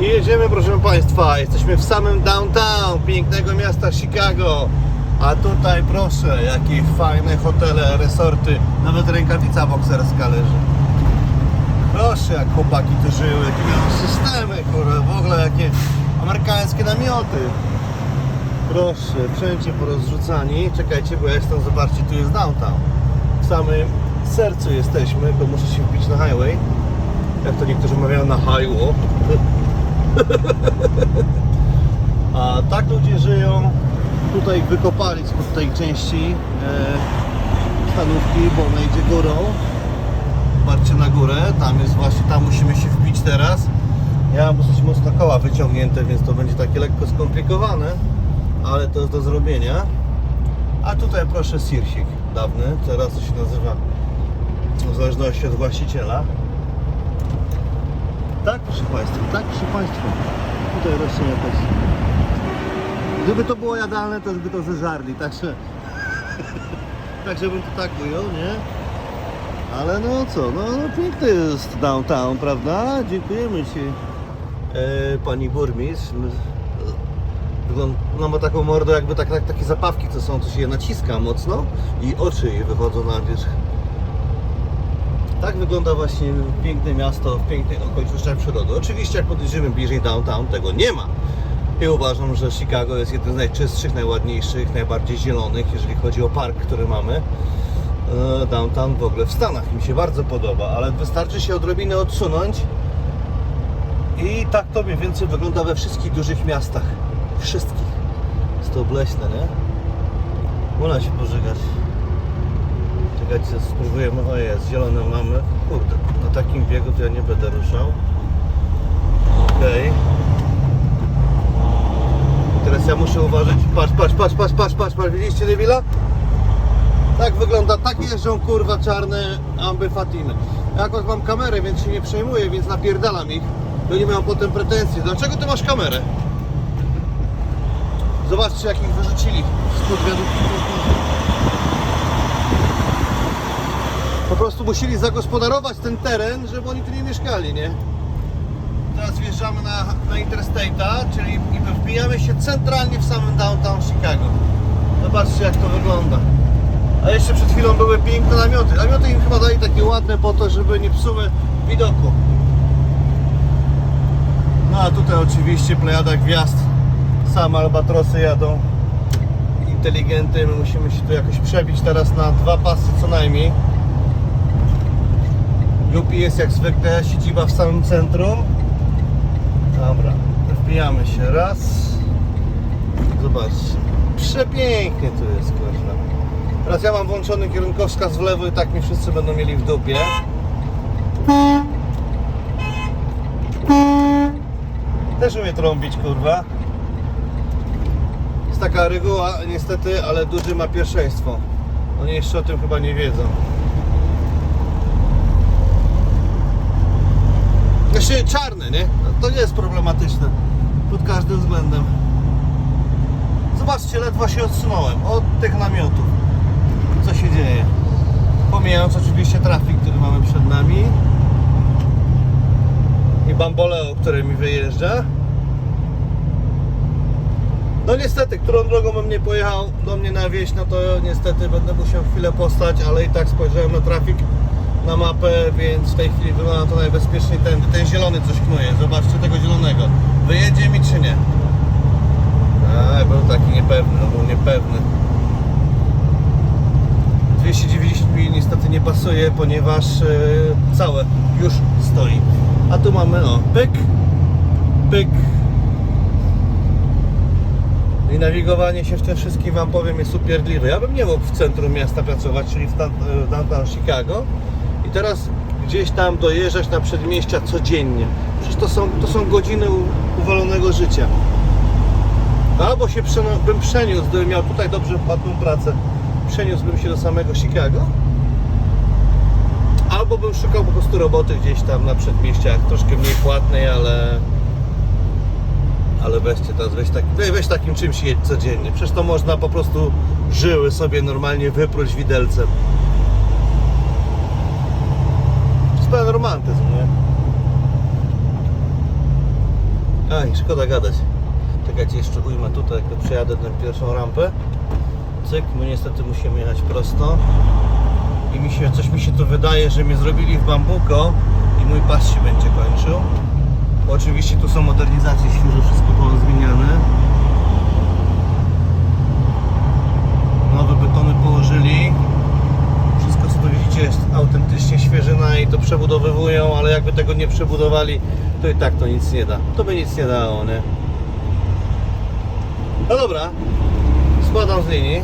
I jedziemy, proszę Państwa, jesteśmy w samym downtown pięknego miasta Chicago. A tutaj proszę, jakie fajne hotele, resorty, nawet rękawica bokserska leży. Proszę, jak chłopaki tu żyły, jakie miały systemy, kurwa, w ogóle jakie amerykańskie namioty. Proszę, wszędzie porozrzucani. Czekajcie, bo ja jestem, zobaczcie, tu jest downtown. W samym sercu jesteśmy, bo muszę się wbić na highway. Jak to niektórzy mawiają na highway. A tak ludzie żyją. Tutaj wykopali spod tej części e, stanówki, bo ona idzie górą. Patrzcie na górę, tam jest właśnie, tam musimy się wbić teraz. Ja mam dosyć mocno koła wyciągnięte, więc to będzie takie lekko skomplikowane, ale to jest do zrobienia. A tutaj proszę sirsik dawny, teraz to się nazywa w zależności od właściciela. Tak, proszę Państwa, tak, proszę Państwa. Tutaj rośnie jakaś. Gdyby to było jadalne, to by to zeżarli, także. tak, żebym to tak ujął, nie? Ale no co, no, no piękny jest downtown, prawda? Dziękujemy Ci, e, Pani Burmistrz. Wygląda, no ma taką mordę jakby tak, tak, takie zapawki, co są, to się je naciska mocno i oczy jej wychodzą na wierzch. Tak wygląda właśnie piękne miasto w pięknych okolicznościach przyrody. Oczywiście jak podejrzymy bliżej downtown, tego nie ma. I uważam, że Chicago jest jeden z najczystszych, najładniejszych, najbardziej zielonych, jeżeli chodzi o park, który mamy. E, Downtown w ogóle w Stanach mi się bardzo podoba, ale wystarczy się odrobinę odsunąć i tak to mniej więcej wygląda we wszystkich dużych miastach. Wszystkich. Jest to obleśne, nie? Można się pożegać. Czekajcie, spróbujemy. O jest, zielone mamy. Kurde, na takim biegu to ja nie będę ruszał. Okej. Teraz ja muszę uważać. Patrz, patrz, patrz, patrz, patrz, patrz, patrz. Widzieliście debila? Tak wygląda, tak jeżdżą kurwa czarne amby Fatimy. Ja akurat mam kamerę, więc się nie przejmuję, więc napierdalam ich. To nie mają potem pretensji. Dlaczego ty masz kamerę? Zobaczcie jak ich wyrzucili. Po prostu musieli zagospodarować ten teren, żeby oni tu nie mieszkali, nie? Teraz wjeżdżamy na, na Interstate'a, czyli wbijamy się centralnie w samym downtown Chicago. Zobaczcie jak to wygląda. A jeszcze przed chwilą były piękne namioty. Namioty im chyba dali takie ładne po to, żeby nie psuły widoku. No a tutaj oczywiście plejada gwiazd. Same albatrosy jadą. Inteligenty. My musimy się tu jakoś przebić teraz na dwa pasy co najmniej. UPS jak zwykle siedziba w samym centrum. Dobra, wbijamy się raz. Zobaczcie. Przepięknie tu jest, kurwa. Teraz ja mam włączony kierunkowskaz w lewo i tak mi wszyscy będą mieli w dupie. Też umie trąbić, kurwa. Jest taka reguła, niestety, ale duży ma pierwszeństwo. Oni jeszcze o tym chyba nie wiedzą. Znaczy czarny, nie? To nie jest problematyczne. Pod każdym względem. Zobaczcie, ledwo się odsunąłem od tych namiotów. Co się dzieje? Pomijając oczywiście trafik, który mamy przed nami. I bamboleo, które mi wyjeżdża. No niestety, którą drogą bym nie pojechał do mnie na wieś, no to niestety będę musiał chwilę postać, ale i tak spojrzałem na trafik, na mapę, więc w tej chwili wygląda to najbezpieczniej tędy. Ten zielony coś knuje, zobaczcie tego zielonego. Wyjedzie mi czy nie? A, był taki niepewny, no był niepewny. 290 mil niestety nie pasuje, ponieważ e, całe już stoi. A tu mamy o, pyk, pyk. I nawigowanie się w tym wszystkim Wam powiem jest upierdliwe. Ja bym nie mógł w centrum miasta pracować, czyli w w downtown Chicago teraz gdzieś tam dojeżdżać na przedmieścia codziennie. Przecież to są, to są godziny uwalonego życia. Albo się bym przeniósł, gdybym miał tutaj dobrze płatną pracę, przeniósłbym się do samego Chicago. Albo bym szukał po prostu roboty gdzieś tam na przedmieściach, troszkę mniej płatnej, ale ale weźcie teraz, weź, weź, weź takim czymś jedź codziennie. Przecież to można po prostu żyły sobie normalnie wypróć widelcem. Szkoda gadać. Czekajcie, jeszcze ujmę tutaj, jak przejadę tę pierwszą rampę. Cyk, my niestety musimy jechać prosto. I mi się, coś mi się tu wydaje, że mnie zrobili w bambuko i mój pas się będzie kończył. Oczywiście tu są modernizacje, świeżo ale jakby tego nie przebudowali, to i tak to nic nie da. To by nic nie dało, nie? No dobra, spadam z linii.